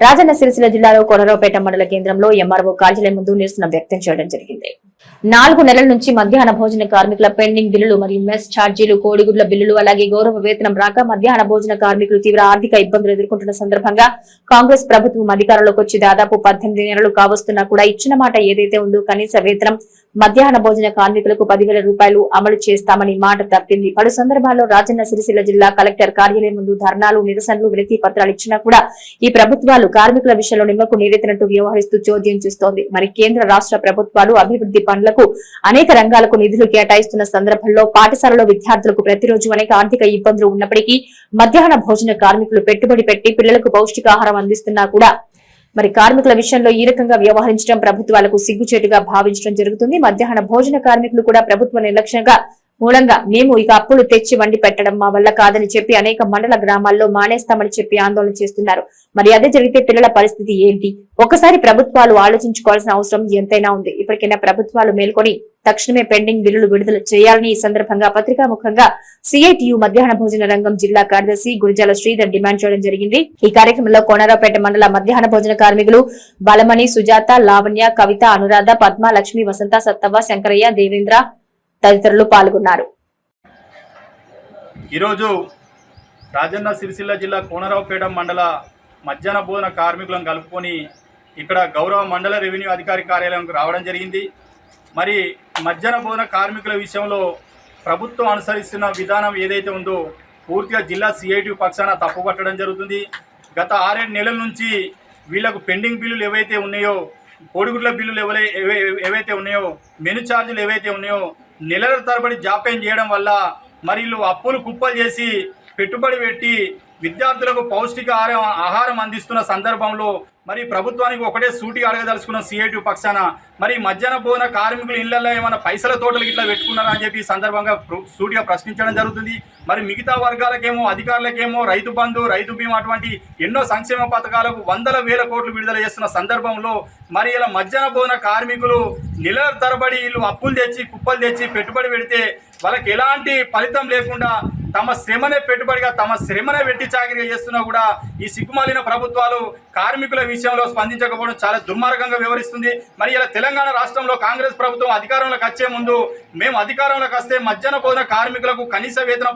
రాజన్న సిరిసిల్ల జిల్లాలో కొనరావుపేట మండల కేంద్రంలో ఎంఆర్ఓ కార్యాలయం ముందు నిరసన వ్యక్తం చేయడం జరిగింది. నాలుగు నెలల నుంచి మధ్యాహ్న భోజన కార్మికుల పెండింగ్ బిల్లులు మరియు మెస్ ఛార్జీలు కోడిగుడ్ల బిల్లులు అలాగే గౌరవ వేతనం రాక మధ్యాహ్న భోజన కార్మికులు తీవ్ర ఆర్థిక ఇబ్బందులు ఎదుర్కొంటున్న సందర్భంగా కాంగ్రెస్ ప్రభుత్వం అధికారంలోకి వచ్చి దాదాపు పద్దెనిమిది నెలలు కావస్తున్నా కూడా ఇచ్చిన మాట ఏదైతే ఉందో కనీస వేతనం మధ్యాహ్న భోజన కార్మికులకు పదివేల రూపాయలు అమలు చేస్తామని మాట తప్పింది. పలు సందర్భాల్లో రాజన్న సిరిసిల్ల జిల్లా కలెక్టర్ కార్యాలయం ముందు ధర్నాలు నిరసనలు వినతి పత్రాలు ఇచ్చినా కూడా ఈ ప్రభుత్వాలు కార్మికుల విషయంలో నిమ్మకు నీరెత్తినట్టు వ్యవహరిస్తూ చోద్యం చూస్తోంది. మరి కేంద్ర రాష్ట్ర ప్రభుత్వాలు అభివృద్ధి పనులకు అనేక రంగాలకు నిధులు కేటాయిస్తున్న సందర్భంలో పాఠశాలలో విద్యార్థులకు ప్రతిరోజు అనేక ఆర్థిక ఇబ్బందులు ఉన్నప్పటికీ మధ్యాహ్న భోజన కార్మికులు పెట్టుబడి పెట్టి పిల్లలకు పౌష్టికాహారం అందిస్తున్నా కూడా. మరి కార్మికుల విషయంలో ఈ రకంగా వ్యవహరించడం ప్రభుత్వాలకు సిగ్గుచేటుగా భావించడం జరుగుతుంది. మధ్యాహ్న భోజన కార్మికులు కూడా ప్రభుత్వ నిర్లక్ష్యంగా మూలంగా మేము ఇక అప్పులు తెచ్చి వండి పెట్టడం మా వల్ల కాదని చెప్పి అనేక మండల గ్రామాల్లో మానేస్తామని చెప్పి ఆందోళన చేస్తున్నారు. మరి అదే జరిగితే పిల్లల పరిస్థితి ఏంటి? ఒకసారి ప్రభుత్వాలు ఆలోచించుకోవాల్సిన అవసరం ఎంతైనా ఉంది. ఇప్పటికైనా ప్రభుత్వాలు మేల్కొని తక్షణమే పెండింగ్ బిల్లులు విడుదల చేయాలని ఈ సందర్భంగా పత్రికా ముఖంగా సిఐటియు మధ్యాహ్న భోజన రంగం జిల్లా కార్యదర్శి గురిజాల శ్రీధర్ డిమాండ్ చేయడం జరిగింది. ఈ కార్యక్రమంలో కోనరాపేట మండల మధ్యాహ్న భోజన కార్మికులు బలమణి సుజాత లావణ్య కవిత అనురాధ పద్మ లక్ష్మి వసంత సత్తవ్వ శంకరయ్య దేవేంద్ర తదితరులు పాల్గొన్నారు. ఈరోజు రాజన్న సిరిసిల్ల జిల్లా కోనరావుపేట మండల మధ్యాహ్న భోజన కార్మికులను కలుపుకొని ఇక్కడ గౌరవ మండల రెవెన్యూ అధికారి కార్యాలయంకు రావడం జరిగింది. మరి మధ్యాహ్న భోజన కార్మికుల విషయంలో ప్రభుత్వం అనుసరిస్తున్న విధానం ఏదైతే ఉందో పూర్తిగా జిల్లా సిఐటి పక్షాన తప్పుపట్టడం జరుగుతుంది. గత ఆరేడు నెలల నుంచి వీళ్ళకు పెండింగ్ బిల్లులు ఏవైతే ఉన్నాయో కోడిగుడ్ల బిల్లులు ఎవరై ఏవైతే ఉన్నాయో మెను ఛార్జీలు ఏవైతే ఉన్నాయో నెలల తరబడి జాప్యం చేయడం వల్ల మరి అప్పులు కుప్పలు చేసి పెట్టుబడి పెట్టి విద్యార్థులకు పౌష్టిక ఆహారం ఆహారం అందిస్తున్న సందర్భంలో మరి ప్రభుత్వానికి ఒకటే సూటి అడగదలుచుకున్న సిఐటి పక్షాన మరి మధ్యాహ్న భోజన కార్మికులు ఇళ్ళలో ఏమైనా పైసల తోటలు ఇట్లా పెట్టుకున్నారా అని చెప్పి సందర్భంగా సూటిగా ప్రశ్నించడం జరుగుతుంది. మరి మిగతా వర్గాలకేమో అధికారులకేమో రైతు బంధు రైతు బీమా అటువంటి ఎన్నో సంక్షేమ పథకాలకు వందల వేల కోట్లు విడుదల చేస్తున్న సందర్భంలో మరి ఇలా మధ్యాహ్న భోజన కార్మికులు నెల తరబడి వీళ్ళు అప్పులు తెచ్చి కుప్పలు తెచ్చి పెట్టుబడి పెడితే వాళ్ళకి ఎలాంటి ఫలితం లేకుండా తమ శ్రమనే పెట్టుబడిగా తమ శ్రమనే వెట్టి చాకరీ చేస్తున్నా కూడా ఈ సిగ్గుమాలిన ప్రభుత్వాలు కార్మికుల విషయంలో స్పందించకపోవడం చాలా దుర్మార్గంగా వివరిస్తుంది. మరి ఇలా తెలంగాణ రాష్ట్రంలో కాంగ్రెస్ ప్రభుత్వం అధికారంలోకి వచ్చే ముందు మేము అధికారంలోకి వస్తే మధ్యాహ్న భోజన కార్మికులకు కనీస వేతనం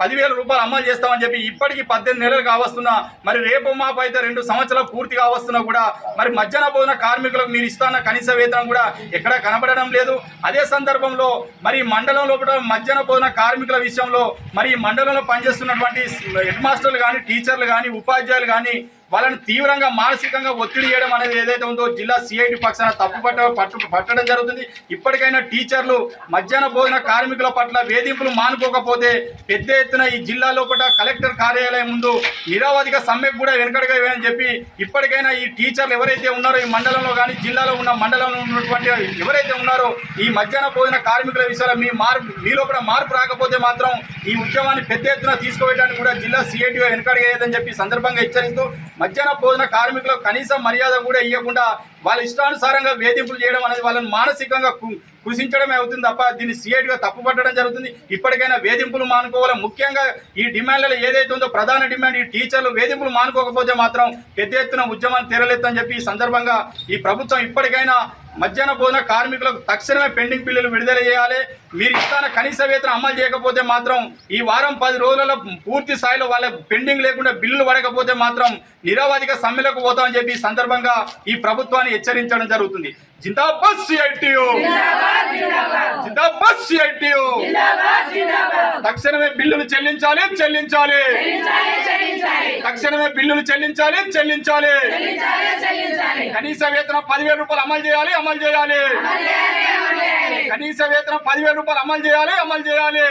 పదివేల రూపాయలు అమలు చేస్తామని చెప్పి ఇప్పటికీ పద్దెనిమిది నెలలు కావస్తున్నా మరి రేపు మాపు అయితే రెండు సంవత్సరాలు పూర్తి కావస్తున్నా కూడా మరి మధ్యాహ్న భోజన కార్మికులకు మీరు ఇస్తున్న కనీస వేతనం కూడా ఎక్కడ కనబడడం లేదు. అదే సందర్భంలో మరి మండలం లోపల మధ్యాహ్న భోజన కార్మికుల విషయంలో మరి మండలంలో పనిచేస్తున్నటువంటి హెడ్ మాస్టర్లు కానీ టీచర్లు కానీ ఉపాధ్యాయులు కానీ వాళ్ళని తీవ్రంగా మానసికంగా ఒత్తిడి చేయడం అనేది ఏదైతే ఉందో జిల్లా సిఐటి పక్షాన తప్పు పట్ట పట్టు పట్టడం జరుగుతుంది. ఇప్పటికైనా టీచర్లు మధ్యాహ్న భోజన కార్మికుల పట్ల వేధింపులు మానుకోకపోతే పెద్ద ఎత్తున ఈ జిల్లాలో కలెక్టర్ కార్యాలయం ముందు నిరవధిక సమ్మెకు కూడా వెనకడగా అని చెప్పి ఇప్పటికైనా ఈ టీచర్లు ఎవరైతే ఉన్నారో ఈ మండలంలో కానీ జిల్లాలో ఉన్న మండలంలో ఉన్నటువంటి ఎవరైతే ఉన్నారో ఈ మధ్యాహ్న భోజన కార్మికుల విషయంలో మీ మార్పు మీలో కూడా మార్పు రాకపోతే మాత్రం ఈ ఉద్యమాన్ని పెద్ద ఎత్తున తీసుకువెళ్ళడానికి కూడా జిల్లా సిఐటిగా వెనకడిగేదని చెప్పి సందర్భంగా హెచ్చరిస్తూ మధ్యాహ్న భోజన కార్మికులకు కనీసం మర్యాద కూడా ఇవ్వకుండా వాళ్ళ ఇష్టానుసారంగా వేధింపులు చేయడం అనేది వాళ్ళని మానసికంగా కుసించడమే కృషించడమే అవుతుంది తప్ప దీన్ని సీఐడిగా తప్పుపట్టడం జరుగుతుంది. ఇప్పటికైనా వేధింపులు మానుకోవాలి. ముఖ్యంగా ఈ డిమాండ్లలో ఏదైతే ఉందో ప్రధాన డిమాండ్ ఈ టీచర్లు వేధింపులు మానుకోకపోతే మాత్రం పెద్ద ఎత్తున ఉద్యమాన్ని తీరలేదని చెప్పి ఈ సందర్భంగా ఈ ప్రభుత్వం ఇప్పటికైనా మధ్యాహ్న భోజన కార్మికులకు తక్షణమే పెండింగ్ బిల్లులు విడుదల చేయాలి. మీరు ఇస్తాన కనీస వేతనం అమలు చేయకపోతే మాత్రం ఈ వారం పది రోజులలో పూర్తి స్థాయిలో వాళ్ళ పెండింగ్ లేకుండా బిల్లులు పడకపోతే మాత్రం నిరవధిక సమ్మెలకు పోతామని చెప్పి ఈ సందర్భంగా ఈ ప్రభుత్వాన్ని హెచ్చరించడం జరుగుతుంది. జిందాబాద్ సిఐటియు. జిందాబాద్ సిఐటియు. తక్షణమే బిల్లులు చెల్లించాలి చెల్లించాలి. తక్షణమే బిల్లులు చెల్లించాలి చెల్లించాలి. కనీస వేతనం పదివేల రూపాయలు అమలు చేయాలి అమలు చేయాలి. కనీస వేతనం పదివేల రూపాయలు అమలు చేయాలి అమలు చేయాలి.